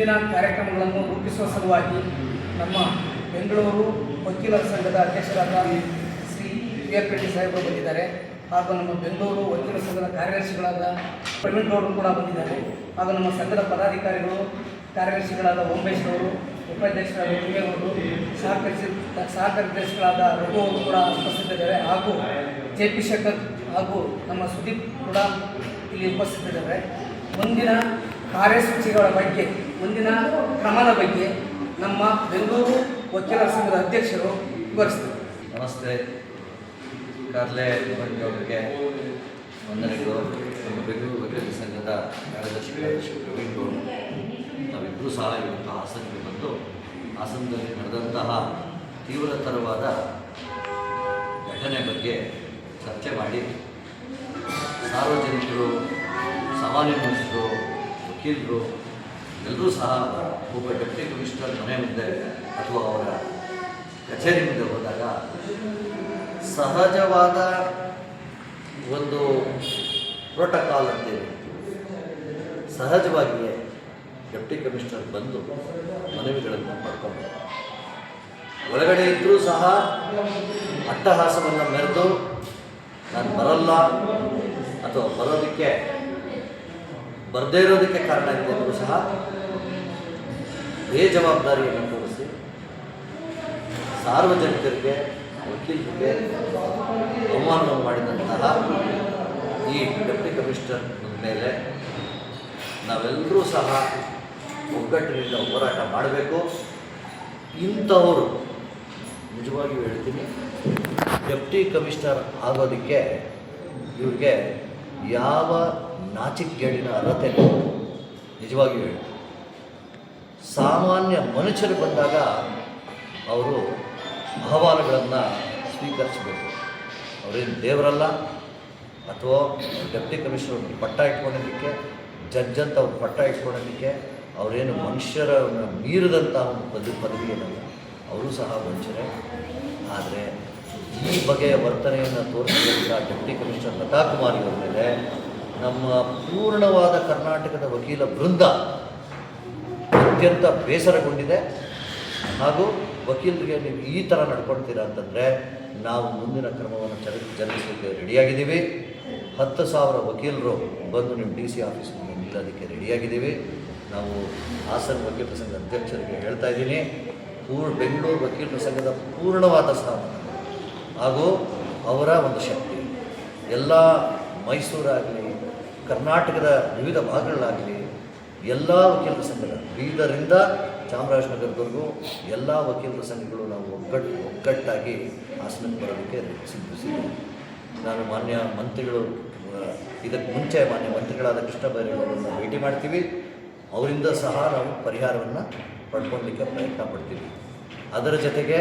ಮುಂದಿನ ಕಾರ್ಯಕ್ರಮಗಳನ್ನು ರೂಪಿಸುವ ಸಲುವಾಗಿ ನಮ್ಮ ಬೆಂಗಳೂರು ವಕೀಲರ ಸಂಘದ ಅಧ್ಯಕ್ಷರಾದ ಶ್ರೀ ವಿ ಆರ್ ರೆಡ್ಡಿ ಸಾಹೇಬರು ಬಂದಿದ್ದಾರೆ. ಹಾಗೂ ನಮ್ಮ ಬೆಂಗಳೂರು ವಕೀಲರ ಸಂಘದ ಕಾರ್ಯದರ್ಶಿಗಳಾದ ಪ್ರವೀಣ್ ಅವರು ಕೂಡ ಬಂದಿದ್ದಾರೆ. ಹಾಗೂ ನಮ್ಮ ಸಂಘದ ಪದಾಧಿಕಾರಿಗಳು, ಕಾರ್ಯದರ್ಶಿಗಳಾದ ಓಮೇಶ್ ಅವರು ಉಪಾಧ್ಯಕ್ಷರಾದ ತಿಮ್ಮೇಗೌಡರು ಸಹಕರಿಸಿ ಸಹಕಾರ್ಯದರ್ಶಿಗಳಾದ ರಘು ಅವರು ಕೂಡ ಉಪಸ್ಥಿತರಿದ್ದಾರೆ ಹಾಗೂ ಜೆ ಪಿ ಶೇಖರ್ ಹಾಗೂ ನಮ್ಮ ಸುದೀಪ್ ಕೂಡ ಇಲ್ಲಿ ಉಪಸ್ಥಿತರಿದ್ದಾರೆ ಮುಂದಿನ ಕಾರ್ಯಸೂಚಿಗಳ ಬಗ್ಗೆ ಮುಂದಿನ ಕ್ರಮದ ಬಗ್ಗೆ ನಮ್ಮ ಬೆಂಗಳೂರು ವಕೀಲರ ಸಂಘದ ಅಧ್ಯಕ್ಷರು ವಿವರಿಸ್ತಾರೆ. ನಮಸ್ತೆ. ಕಾರ್ಲೆ ಅವರಿಗೆ ವಂದನೆಗಳು. ನಮ್ಮ ಬೆಂಗಳೂರು ವಕೀಲರ ಸಂಘದ ಕಾರ್ಯದರ್ಶಿ ನಾವಿಬ್ಬರೂ ಸಹ ಇವತ್ತು ಹಾಸನಕ್ಕೆ ಬಂದು ಹಾಸನದಲ್ಲಿ ನಡೆದಂತಹ ತೀವ್ರತರವಾದ ಘಟನೆ ಬಗ್ಗೆ ಚರ್ಚೆ ಮಾಡಿ ಸಾರ್ವಜನಿಕರು, ಸಾಮಾನ್ಯ ಮನುಷ್ಯರು, ವಕೀಲರು ಎಲ್ಲರೂ ಸಹ ಒಬ್ಬ ಡೆಪ್ಟಿ ಕಮಿಷನರ್ ಮನೆ ಮುಂದೆ ಅಥವಾ ಅವರ ಕಚೇರಿ ಮುಂದೆ ಹೋದಾಗ ಸಹಜವಾದ ಒಂದು ಪ್ರೋಟೋಕಾಲ್ ಅಂತೇಳಿ ಸಹಜವಾಗಿಯೇ ಡೆಪ್ಟಿ ಕಮಿಷನರ್ ಬಂದು ಮನವಿಗಳನ್ನು ಪಡ್ಕೊಂಡು ಒಳಗಡೆ ಇದ್ದರೂ ಸಹ ಅಟ್ಟಹಾಸವನ್ನು ಮೆರೆದು, ನಾನು ಬರಲ್ಲ ಅಥವಾ ಬರೋದಕ್ಕೆ ಬರದೇ ಇರೋದಕ್ಕೆ ಕಾರಣ ಇರ್ಬೋದು ಸಹ ಬೇಜವಾಬ್ದಾರಿಯನ್ನು ತೋರಿಸಿ ಸಾರ್ವಜನಿಕರಿಗೆ, ವಕೀಲರಿಗೆ ಅವಮಾನವನ್ನು ಮಾಡಿದಂತಹ ಈ ಡೆಪ್ಟಿ ಕಮಿಷನರ್ ಮೇಲೆ ನಾವೆಲ್ಲರೂ ಸಹ ಒಗ್ಗಟ್ಟಿನಿಂದ ಹೋರಾಟ ಮಾಡಬೇಕು. ಇಂಥವರು ನಿಜವಾಗಿಯೂ ಹೇಳ್ತೀನಿ, ಡೆಪ್ಟಿ ಕಮಿಷನರ್ ಆಗೋದಕ್ಕೆ ಇವ್ರಿಗೆ ಯಾವ ನಾಚಿಕೆಗೇಡಿನ ಅರ್ಹತೆ ನಿಜವಾಗಿ ಹೇಳ್ತೀನಿ ಸಾಮಾನ್ಯ ಮನುಷ್ಯರು ಬಂದಾಗ ಅವರು ಅಹವಾಲುಗಳನ್ನು ಸ್ವೀಕರಿಸಬೇಕು. ಅವರೇನು ದೇವರಲ್ಲ ಅಥವಾ ಡೆಪ್ಟಿ ಕಮಿಷನರ್ ಪಟ್ಟ ಇಟ್ಕೊಂಡಿದ್ದಕ್ಕೆ, ಜಡ್ಜ್ ಅಂತ ಅವ್ರು ಪಟ್ಟ ಇಟ್ಕೊಂಡಿದ್ದಕ್ಕೆ, ಅವರೇನು ಮನುಷ್ಯರ ಮೀರಿದಂಥ ಒಂದು ಪದವಿ ಏನಲ್ಲ ಅವರು ಸಹ ವಂಚನೆ. ಆದರೆ ಈ ಬಗೆಯ ವರ್ತನೆಯನ್ನು ತೋರಿಸಿದಂಥ ಡೆಪ್ಟಿ ಕಮಿಷನರ್ ಲತಾ ಕುಮಾರಿ ಅವರ ಮೇಲೆ ನಮ್ಮ ಪೂರ್ಣವಾದ ಕರ್ನಾಟಕದ ವಕೀಲ ಬೃಂದ ಅತ್ಯಂತ ಬೇಸರಗೊಂಡಿದೆ. ಹಾಗೂ ವಕೀಲರಿಗೆ ನೀವು ಈ ಥರ ನಡ್ಕೊಳ್ತೀರಾ ಅಂತಂದರೆ ನಾವು ಮುಂದಿನ ಕ್ರಮವನ್ನು ಚರ ಜರುಗಿಸಲಿಕ್ಕೆ ರೆಡಿಯಾಗಿದ್ದೀವಿ. ಹತ್ತು ಸಾವಿರ ವಕೀಲರು ಬಂದು ನಿಮ್ಮ ಡಿ ಸಿ ಆಫೀಸ್ ಮುಂದೆ ನಿಲ್ಲೋದಕ್ಕೆ ರೆಡಿಯಾಗಿದ್ದೀವಿ. ನಾವು ಹಾಸನ ವಕೀಲರ ಸಂಘದ ಅಧ್ಯಕ್ಷರಿಗೆ ಹೇಳ್ತಾ ಇದ್ದೀನಿ. ಪೂರ್, ಬೆಂಗಳೂರು ವಕೀಲರ ಸಂಘದ ಪೂರ್ಣವಾದ ಸ್ಥಾನ ಹಾಗೂ ಅವರ ಒಂದು ಶಕ್ತಿ. ಎಲ್ಲ ಮೈಸೂರಾಗಲಿ, ಕರ್ನಾಟಕದ ವಿವಿಧ ಭಾಗಗಳಾಗಲಿ, ಎಲ್ಲ ವಕೀಲರ ಸಂಘದ, ಬೀದರಿಂದ ಚಾಮರಾಜನಗರದವರೆಗೂ ಎಲ್ಲ ವಕೀಲರ ಸಂಘಗಳು ನಾವು ಒಗ್ಗಟ್ಟು ಒಗ್ಗಟ್ಟಾಗಿ ಹಾಸನಕ್ಕೆ ಬರೋದಕ್ಕೆ ಸಿದ್ಧಿಸಿದ್ದೀವಿ ನಾನು ಮಾನ್ಯ ಮಂತ್ರಿಗಳು, ಇದಕ್ಕೆ ಮುಂಚೆ ಮಾನ್ಯ ಮಂತ್ರಿಗಳಾದ ಕೃಷ್ಣ ಬೈರೇಗೌಡರನ್ನು ಭೇಟಿ ಮಾಡ್ತೀವಿ. ಅವರಿಂದ ಸಹ ನಾವು ಪರಿಹಾರವನ್ನು ಪಡ್ಕೊಳ್ಳಲಿಕ್ಕೆ ಪ್ರಯತ್ನ ಪಡ್ತೀವಿ. ಅದರ ಜೊತೆಗೆ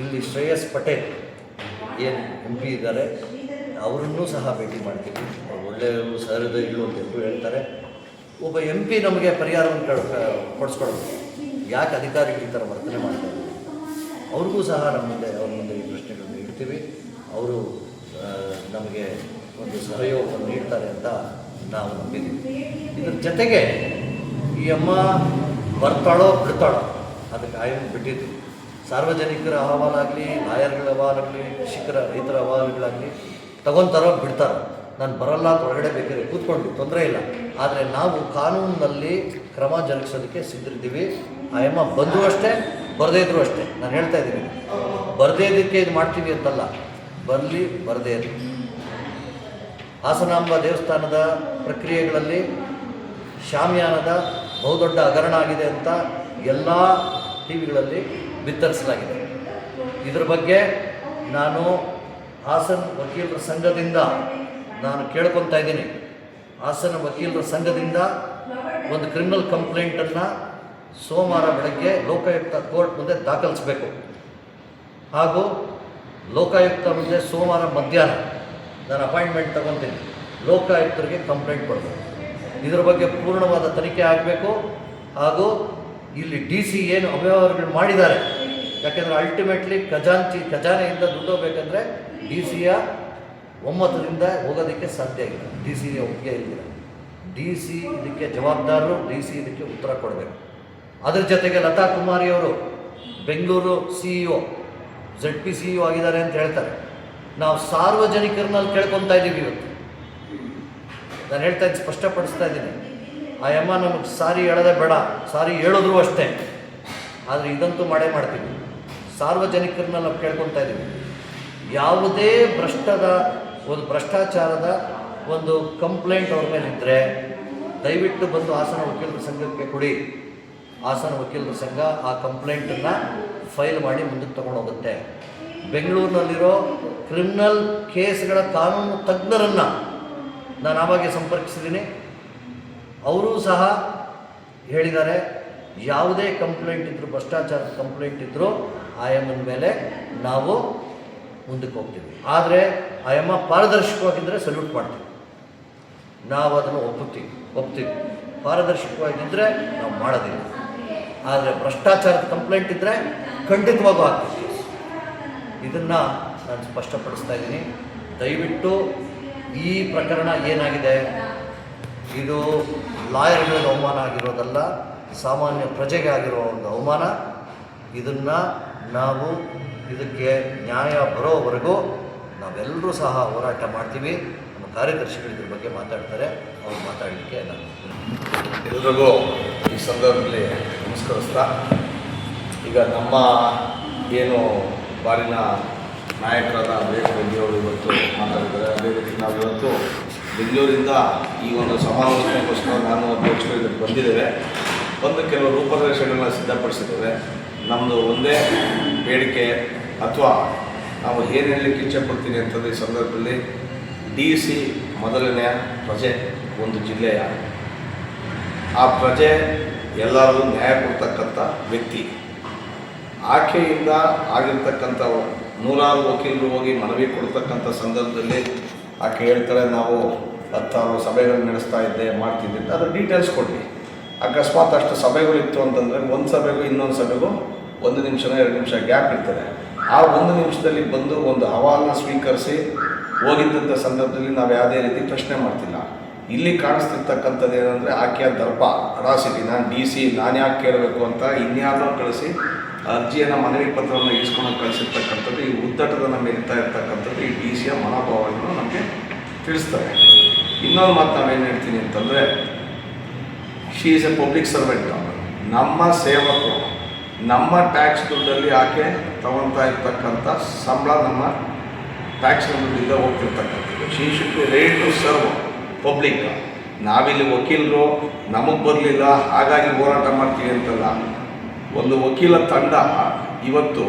ಇಲ್ಲಿ ಶ್ರೇಯಸ್ ಪಟೇಲ್ ಏನು ಎಂ ಇದ್ದಾರೆ, ಅವರನ್ನೂ ಸಹ ಭೇಟಿ ಮಾಡ್ತೀವಿ. ಒಳ್ಳೆಯವರು ಸಹೃದಯಿಗಳು ಅಂತ ಎಲ್ಲರೂ ಹೇಳ್ತಾರೆ. ಒಬ್ಬ ಎಂ ಪಿ ನಮಗೆ ಪರಿಹಾರವನ್ನು ಕಳ್ ಕೊಡಿಸ್ಕೊಳ್ಬೇಕು. ಯಾಕೆ ಅಧಿಕಾರಿಗಳು ಥರ ವರ್ತನೆ ಮಾಡ್ತಾರೆ ಅವ್ರಿಗೂ ಸಹ ನಮ್ಮ ಮುಂದೆ, ಅವ್ರ ಮುಂದೆ ಈ ಪ್ರಶ್ನೆಗಳನ್ನು ಇಡ್ತೀವಿ. ಅವರು ನಮಗೆ ಒಂದು ಸಹಯೋಗವನ್ನು ನೀಡ್ತಾರೆ ಅಂತ ನಾವು ನಂಬಿದ್ದೀವಿ. ಇದ್ರ ಜೊತೆಗೆ ಈ ಅಮ್ಮ ಬರ್ತಾಳೋ ಬಿಡ್ತಾಳೋ ಅದಕ್ಕೆ ಆಯನ್ನು ಬಿಟ್ಟಿದ್ದೀವಿ ಸಾರ್ವಜನಿಕರ ಅಹವಾಲಾಗಲಿ, ಲಾಯರ್ಗಳ ಅಹವಾಲಾಗಲಿ, ಕೃಷಿಕರ ರೈತರ ಅಹವಾಲುಗಳಾಗಲಿ ತಗೊತಾರೋ ಬಿಡ್ತಾರೋ? ನಾನು ಬರಲ್ಲ ಹೊರಗಡೆ ಬೇಕಾದ್ರೆ ಕೂತ್ಕೊಂಡು, ತೊಂದರೆ ಇಲ್ಲ. ಆದರೆ ನಾವು ಕಾನೂನಿನಲ್ಲಿ ಕ್ರಮ ಜರುಗಿಸೋದಕ್ಕೆ ಸಿದ್ಧರಿದ್ದೀವಿ. ಆ ಎಮ್ಮ ಬಂದು ಅಷ್ಟೇ, ಬರದೇ ಇದ್ರು ಅಷ್ಟೇ. ನಾನು ಹೇಳ್ತಾ ಇದ್ದೀನಿ. ಬರದೇ ಇದಕ್ಕೆ ಇದು ಮಾಡ್ತೀವಿ ಅಂತಲ್ಲ. ಬರಲಿ, ಬರದೇ ಇರಲಿ. ಹಾಸನಾಂಬ ದೇವಸ್ಥಾನದ ಪ್ರಕ್ರಿಯೆಗಳಲ್ಲಿ ಶಾಮಿಯಾನದ ಬಹುದೊಡ್ಡ ಹಗರಣ ಆಗಿದೆ ಅಂತ ಎಲ್ಲ ಟಿ ವಿಗಳಲ್ಲಿ ಬಿತ್ತರಿಸಲಾಗಿದೆ. ಇದರ ಬಗ್ಗೆ ನಾನು ಹಾಸನ ವಕೀಲರ ಸಂಘದಿಂದ ನಾನು ಕೇಳ್ಕೊತಾ ಇದ್ದೀನಿ. ಹಾಸನ ವಕೀಲರ ಸಂಘದಿಂದ ಒಂದು ಕ್ರಿಮಿನಲ್ ಕಂಪ್ಲೇಂಟನ್ನು ಸೋಮವಾರ ಬೆಳಗ್ಗೆ ಲೋಕಾಯುಕ್ತ ಕೋರ್ಟ್ ಮುಂದೆ ದಾಖಲಿಸಬೇಕು. ಹಾಗೂ ಲೋಕಾಯುಕ್ತ ಮುಂದೆ ಸೋಮವಾರ ಮಧ್ಯಾಹ್ನ ನಾನು ಅಪಾಯಿಂಟ್ಮೆಂಟ್ ತಗೊತೀನಿ. ಲೋಕಾಯುಕ್ತರಿಗೆ ಕಂಪ್ಲೇಂಟ್ ಕೊಡಬೇಕು. ಇದರ ಬಗ್ಗೆ ಪೂರ್ಣವಾದ ತನಿಖೆ ಆಗಬೇಕು. ಹಾಗೂ ಇಲ್ಲಿ ಡಿ ಸಿ ಏನು ಅವ್ಯವಹಾರಗಳು ಮಾಡಿದ್ದಾರೆ. ಯಾಕೆಂದರೆ ಅಲ್ಟಿಮೇಟ್ಲಿ ಖಜಾಂಚಿ, ಖಜಾನೆಯಿಂದ ದುಡ್ಡು ಹೋಗ್ಬೇಕಂದ್ರೆ ಡಿ ಸಿಯ ಒಮ್ಮತದಿಂದ ಹೋಗೋದಕ್ಕೆ ಸಾಧ್ಯ ಇಲ್ಲ. ಡಿ ಸಿ ಒಪ್ಪಿಗೆ ಇಲ್ಲ ಡಿ ಸಿ ಇದಕ್ಕೆ ಜವಾಬ್ದಾರರು ಡಿ ಸಿ ಇದಕ್ಕೆ ಉತ್ತರ ಕೊಡಬೇಕು. ಅದ್ರ ಜೊತೆಗೆ ಲತಾ ಕುಮಾರಿ ಅವರು Bengaluru C E O Z P C E ಆಗಿದ್ದಾರೆ ಅಂತ ಹೇಳ್ತಾರೆ. ನಾವು ಸಾರ್ವಜನಿಕರನ್ನಲ್ಲಿ ಕೇಳ್ಕೊತಾ ಇದ್ದೀವಿ ಇವತ್ತು. ನಾನು ಹೇಳ್ತಾ ಇದ್ದೀನಿ, ಸ್ಪಷ್ಟಪಡಿಸ್ತಾ ಇದ್ದೀನಿ. ಆ ಯಮ್ಮ ನಮಗೆ ಸಾರಿ ಹೇಳೋದೇ ಬೇಡ, ಸಾರಿ ಹೇಳಿದ್ರು ಅಷ್ಟೇ. ಆದರೆ ಇದಂತೂ ಮಾಡೇ ಮಾಡ್ತೀವಿ. ಸಾರ್ವಜನಿಕರನ್ನ ನಾವು ಕೇಳ್ಕೊತಾ ಇದ್ದೀವಿ. ಯಾವುದೇ ಭ್ರಷ್ಟದ, ಒಂದು ಭ್ರಷ್ಟಾಚಾರದ ಒಂದು ಕಂಪ್ಲೇಂಟ್ ಅವ್ರ ಮೇಲೆ ಇದ್ದರೆ ದಯವಿಟ್ಟು ಬಂದು ಹಾಸನ ವಕೀಲರ ಸಂಘಕ್ಕೆ ಕೊಡಿ. ಹಾಸನ ವಕೀಲರ ಸಂಘ ಆ ಕಂಪ್ಲೇಂಟನ್ನು ಫೈಲ್ ಮಾಡಿ ಮುಂದಕ್ಕೆ ತಗೊಂಡು ಹೋಗುತ್ತೆ. ಬೆಂಗಳೂರಿನಲ್ಲಿರೋ ಕ್ರಿಮಿನಲ್ ಕೇಸ್ಗಳ ಕಾನೂನು ತಜ್ಞರನ್ನು ನಾನು ಆವಾಗೆ ಸಂಪರ್ಕಿಸಿದ್ದೀನಿ. ಅವರೂ ಸಹ ಹೇಳಿದ್ದಾರೆ, ಯಾವುದೇ ಕಂಪ್ಲೇಂಟ್ ಇದ್ದರೂ ಭ್ರಷ್ಟಾಚಾರದ ಕಂಪ್ಲೇಂಟ್ ಇದ್ದರೂ ಆ ಎಮ್ಮನ ಮೇಲೆ ನಾವು ಮುಂದಕ್ಕೆ ಹೋಗ್ತೀವಿ. ಆದರೆ ಆ ಎಮ್ಮ ಪಾರದರ್ಶಕವಾಗಿದ್ದರೆ ಸಲ್ಯೂಟ್ ಮಾಡ್ತೀವಿ. ನಾವು ಅದನ್ನು ಒಪ್ಪುತ್ತೀವಿ, ಒಪ್ತೀವಿ. ಪಾರದರ್ಶಕವಾಗಿದ್ದರೆ ನಾವು ಮಾಡೋದಿಲ್ಲ. ಆದರೆ ಭ್ರಷ್ಟಾಚಾರದ ಕಂಪ್ಲೇಂಟ್ ಇದ್ದರೆ ಖಂಡಿತವಾಗೂ ಆಗ್ತೀವಿ ಇದನ್ನು ನಾನು ಸ್ಪಷ್ಟಪಡಿಸ್ತಾ ಇದ್ದೀನಿ. ದಯವಿಟ್ಟು ಈ ಪ್ರಕರಣ ಏನಾಗಿದೆ? ಇದು ಲಾಯರ್ಗಳಿಗೆ ಅವಮಾನ ಆಗಿರೋದಲ್ಲ, ಸಾಮಾನ್ಯ ಪ್ರಜೆಗೆ ಆಗಿರೋ ಒಂದು ಅವಮಾನ. ಇದನ್ನು ನಾವು ಇದಕ್ಕೆ ನ್ಯಾಯ ಬರೋವರೆಗೂ ನಾವೆಲ್ಲರೂ ಸಹ ಹೋರಾಟ ಮಾಡ್ತೀವಿ. ನಮ್ಮ ಕಾರ್ಯದರ್ಶಿಗಳು ಇದ್ರ ಬಗ್ಗೆ ಮಾತಾಡ್ತಾರೆ. ಅವ್ರು ಮಾತಾಡಲಿಕ್ಕೆ ನಾನು ಎಲ್ರಿಗೂ ಈ ಸಂದರ್ಭದಲ್ಲಿ ನಮಸ್ಕರಿಸ್ತಾ, ಈಗ ನಮ್ಮ ಏನು ಬಾರಿನ ನಾಯಕರಾದ ಬಗ್ಗೆ ಅವರು ಇವತ್ತು ಮಾತಾಡಿದ್ದಾರೆ. ಅದೇ ರೀತಿ ನಾವು ಇವತ್ತು ಬೆಂಗಳೂರಿಂದ ಈ ಒಂದು ಸಮಾಲೋಚನೆಗೋಸ್ಕರ ನಾನು ಅಧ್ಯಕ್ಷರು ಬಂದಿದ್ದೇವೆ. ಬಂದು ಕೆಲವು ರೂಪರೇಷೆಗಳನ್ನ ಸಿದ್ಧಪಡಿಸಿದ್ದೇವೆ. ನಮ್ಮದು ಒಂದೇ ಬೇಡಿಕೆ ಅಥವಾ ನಾವು ಏನು ಹೇಳಲಿಕ್ಕೆ ಇಚ್ಛೆಪಡ್ತೀನಿ ಅಂತಂದರೆ ಈ ಸಂದರ್ಭದಲ್ಲಿ ಡಿ ಸಿ ಮೊದಲನೆಯ ಪ್ರಜೆ ಒಂದು ಜಿಲ್ಲೆಯ ಆ ಪ್ರಜೆ ಎಲ್ಲರೂ ನ್ಯಾಯ ಕೊಡ್ತಕ್ಕಂಥ ವ್ಯಕ್ತಿ. ಆಕೆಯಿಂದ ಆಗಿರ್ತಕ್ಕಂಥ ನೂರಾರು ವಕೀಲರು ಹೋಗಿ ಮನವಿ ಕೊಡ್ತಕ್ಕಂಥ ಸಂದರ್ಭದಲ್ಲಿ ಆಕೆ ಹೇಳ್ತಾರೆ, ನಾವು ಹತ್ತಾರು ಸಭೆಗಳು ನಡೆಸ್ತಾ ಇದ್ದೆ ಮಾಡ್ತಿದ್ದೆ ಅದ್ರ ಡೀಟೇಲ್ಸ್ ಕೊಡಿ ಅಕಸ್ಮಾತ್ ಅಷ್ಟು ಸಭೆಗಳಿತ್ತು ಅಂತಂದರೆ ಒಂದು ಸಭೆಗೂ ಇನ್ನೊಂದು ಸಭೆಗೂ ಒಂದು ನಿಮಿಷನೋ ಎರಡು ನಿಮಿಷ ಗ್ಯಾಪ್ ಇರ್ತದೆ. ಆ ಒಂದು ನಿಮಿಷದಲ್ಲಿ ಬಂದು ಒಂದು ಅಹವಾಲನ್ನ ಸ್ವೀಕರಿಸಿ ಹೋಗಿದ್ದಂಥ ಸಂದರ್ಭದಲ್ಲಿ ನಾವು ಯಾವುದೇ ರೀತಿ ಪ್ರಶ್ನೆ ಮಾಡ್ತಿಲ್ಲ. ಇಲ್ಲಿ ಕಾಣಿಸ್ತಿರ್ತಕ್ಕಂಥದ್ದು ಏನಂದರೆ ಆಕೆಯ ದರ್ಪ, ಅಡಾಸಿಟಿ. ನಾನು ಡಿ ಸಿ, ನಾನು ಯಾಕೆ ಕೇಳಬೇಕು ಅಂತ ಇನ್ಯಾರನ್ನೋ ಕಳಿಸಿ ಅರ್ಜಿಯನ್ನು ಮನವಿ ಪತ್ರವನ್ನು ಇಸ್ಕೊಂಡು ಕಳಿಸಿರ್ತಕ್ಕಂಥದ್ದು, ಈ ಉದ್ದಟದನ್ನು ಮೆರಿತಾ ಇರ್ತಕ್ಕಂಥದ್ದು ಈ ಡಿ ಸಿಯ ಮನೋಭಾವವನ್ನು ನಮಗೆ ತಿಳಿಸ್ತಾರೆ ಇನ್ನೊಂದು ಮಾತು ನಾವೇನು ಹೇಳ್ತೀನಿ ಅಂತಂದರೆ she is a public servant ನಮ್ಮ ಸೇವಕರು, ನಮ್ಮ ಟ್ಯಾಕ್ಸ್ ದುಡ್ಡಲ್ಲಿ ಆಕೆ ತಗೊತಾ ಇರ್ತಕ್ಕಂಥ ಸಂಬಳ ನಮ್ಮ ಟ್ಯಾಕ್ಸ್ ದುಡ್ಡಿಂದ ಹೋಗ್ತಿರ್ತಕ್ಕಂಥದ್ದು. She should be ready to serve public ನಾವಿಲ್ಲಿ ವಕೀಲರು, ನಮಗೆ ಬರಲಿಲ್ಲ, ಹಾಗಾಗಿ ಹೋರಾಟ ಮಾಡ್ತೀವಿ ಅಂತಲ್ಲ. ಒಂದು ವಕೀಲ ತಂಡ ಇವತ್ತು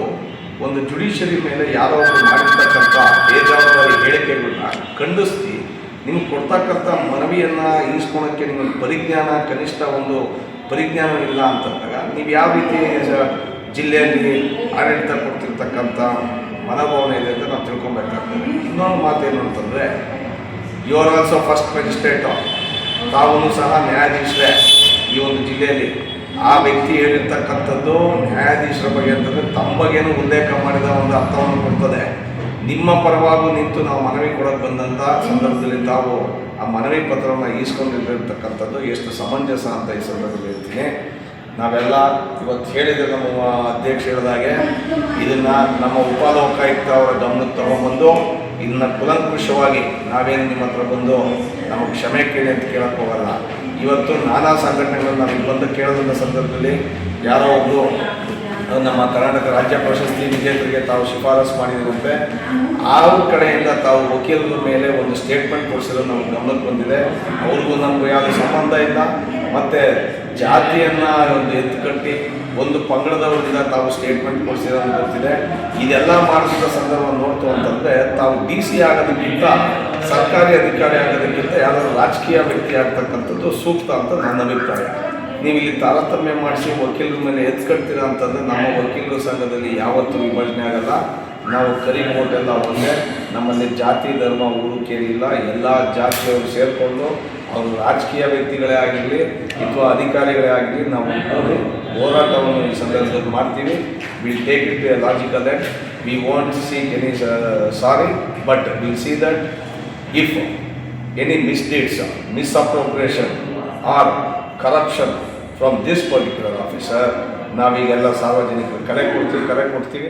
ಒಂದು ಜುಡಿಷರಿ ಮೇಲೆ ಯಾರೋ ಒಬ್ರು ಮಾಡಿರ್ತಕ್ಕಂಥ ಬೇಜವಾಬ್ದಾರಿ ಹೇಳಿಕೆಗಳನ್ನ ಖಂಡಿಸ್ತಿ, ನಿಮ್ಗೆ ಕೊಡ್ತಕ್ಕಂಥ ಮನವಿಯನ್ನು ಇರಿಸ್ಕೊಳಕ್ಕೆ ನಿಮಗೆ ಪರಿಜ್ಞಾನ, ಕನಿಷ್ಠ ಒಂದು ಪರಿಜ್ಞಾನ ಇಲ್ಲ ಅಂತಂದಾಗ ನೀವು ಯಾವ ರೀತಿ ಜಿಲ್ಲೆಯಲ್ಲಿ ಆಡಳಿತ ಕೊಡ್ತಿರ್ತಕ್ಕಂಥ ಮನೋಭಾವನೆ ಇದೆ ಅಂತ ನಾವು ತಿಳ್ಕೊಬೇಕಾಗ್ತದೆ. ಇನ್ನೊಂದು ಮಾತೇನು ಅಂತಂದರೆ you are also first magistrate ತಾವು ಸಹ ನ್ಯಾಯಾಧೀಶರೇ ಈ ಒಂದು ಜಿಲ್ಲೆಯಲ್ಲಿ. ಆ ವ್ಯಕ್ತಿ ಹೇಳಿರ್ತಕ್ಕಂಥದ್ದು ನ್ಯಾಯಾಧೀಶರ ಬಗ್ಗೆ ಅಂತಂದರೆ ತಮ್ಮ ಬಗ್ಗೆನೂ ಉಲ್ಲೇಖ ಮಾಡಿದ ಒಂದು ಅರ್ಥವನ್ನು ಕೊಡ್ತದೆ. ನಿಮ್ಮ ಪರವಾಗೂ ನಿಂತು ನಾವು ಮನವಿ ಕೊಡೋಕೆ ಬಂದಂಥ ಸಂದರ್ಭದಲ್ಲಿ ತಾವು ಆ ಮನವಿ ಪತ್ರವನ್ನು ಈಸ್ಕೊಂಡಿರ್ತಕ್ಕಂಥದ್ದು ಎಷ್ಟು ಸಮಂಜಸ ಅಂತ ಈ ಸಂದರ್ಭದಲ್ಲಿ ಹೇಳ್ತೀನಿ. ನಾವೆಲ್ಲ ಇವತ್ತು ಹೇಳಿದ್ರೆ ನಮ್ಮ ಅಧ್ಯಕ್ಷ ಹೇಳಿದಾಗೆ ಇದನ್ನು ನಮ್ಮ ಉಪಲೋಕಾಯುಕ್ತ ಅವರ ಗಮನಕ್ಕೆ ತಗೊಂಡ್ಬಂದು ಇದನ್ನ ಕುಲಂಕುಷವಾಗಿ ನಾವೇನು ನಿಮ್ಮ ಹತ್ರ ಬಂದು ನಮಗೆ ಕ್ಷಮೆ ಕೇಳಿ ಅಂತ ಕೇಳಕ್ಕೆ ಹೋಗಲ್ಲ ಇವತ್ತು ನಾನಾ ಸಂಘಟನೆಗಳು ಇಲ್ಲಿ ಬಂದು ಕೇಳೋದನ್ನ ಸಂದರ್ಭದಲ್ಲಿ ಯಾರೋ ಒಬ್ಬರು ನಮ್ಮ ಕರ್ನಾಟಕ ರಾಜ್ಯ ಪ್ರಶಸ್ತಿ ವಿಜೇತರಿಗೆ ತಾವು ಶಿಫಾರಸು ಮಾಡಿದಂತೆ ಆರು ಕಡೆಯಿಂದ ತಾವು ವಕೀಲರ ಮೇಲೆ ಒಂದು ಸ್ಟೇಟ್ಮೆಂಟ್ ಕೊಡಿಸಿರೋದು ನಮ್ಗೆ ಗಮನಕ್ಕೆ ಬಂದಿದೆ. ಅವ್ರಿಗೂ ನಮಗೂ ಯಾವುದೇ ಸಂಬಂಧ ಇಲ್ಲ. ಮತ್ತು ಜಾತಿಯನ್ನು ಒಂದು ಎತ್ತು ಕಟ್ಟಿ ಒಂದು ಪಂಗಡದವರಿಂದ ತಾವು ಸ್ಟೇಟ್ಮೆಂಟ್ ಕೊಡಿಸಿರೋದು ಗೊತ್ತಿದೆ ಇದೆಲ್ಲ ಮಾಡಿಸಿದ ಸಂದರ್ಭ ನೋಡ್ತು ಅಂತಂದರೆ, ತಾವು ಡಿ ಸಿ ಆಗೋದಕ್ಕಿಂತ ಸರ್ಕಾರಿ ಅಧಿಕಾರಿ ಆಗೋದಕ್ಕಿಂತ ಯಾವ್ದಾದ್ರು ರಾಜಕೀಯ ವ್ಯಕ್ತಿ ಆಗ್ತಕ್ಕಂಥದ್ದು ಸೂಕ್ತ ಅಂತ ನನ್ನ ಅಭಿಪ್ರಾಯ. ನೀವು ಇಲ್ಲಿ ತಾರತಮ್ಯ ಮಾಡಿಸಿ ವಕೀಲರ ಮೇಲೆ ಎತ್ಕೊಳ್ತೀರಾ ಅಂತಂದ್ರೆ, ನಮ್ಮ ವಕೀಲರ ಸಂಘದಲ್ಲಿ ಯಾವತ್ತೂ ವಿಭಜನೆ ಆಗಲ್ಲ. ನಾವು ಕರಿಮೋಟೆಲ್ಲ ಒಂದೇ. ನಮ್ಮಲ್ಲಿ ಜಾತಿ, ಧರ್ಮ, ಊರು ಕೇರಿಲ್ಲ ಎಲ್ಲ ಜಾತಿಯವರು ಸೇರಿಕೊಂಡು ಅವರು ರಾಜಕೀಯ ವ್ಯಕ್ತಿಗಳೇ ಆಗಿರಲಿ ಅಥವಾ ಅಧಿಕಾರಿಗಳೇ ಆಗಲಿ, ನಾವು ಹೋರಾಟವನ್ನು ಈ ಸಂದರ್ಭದಲ್ಲಿ ಮಾಡ್ತೀವಿ. Will take it a logical that we want see any sorry but will see that if any misdeeds, misappropriation or corruption from this particular officer ನಾವೀಗೆಲ್ಲ ಸಾರ್ವಜನಿಕರು ಕರೆ ಕೊಡ್ತೀವಿ ಕರೆ ಕೊಡ್ತೀವಿ.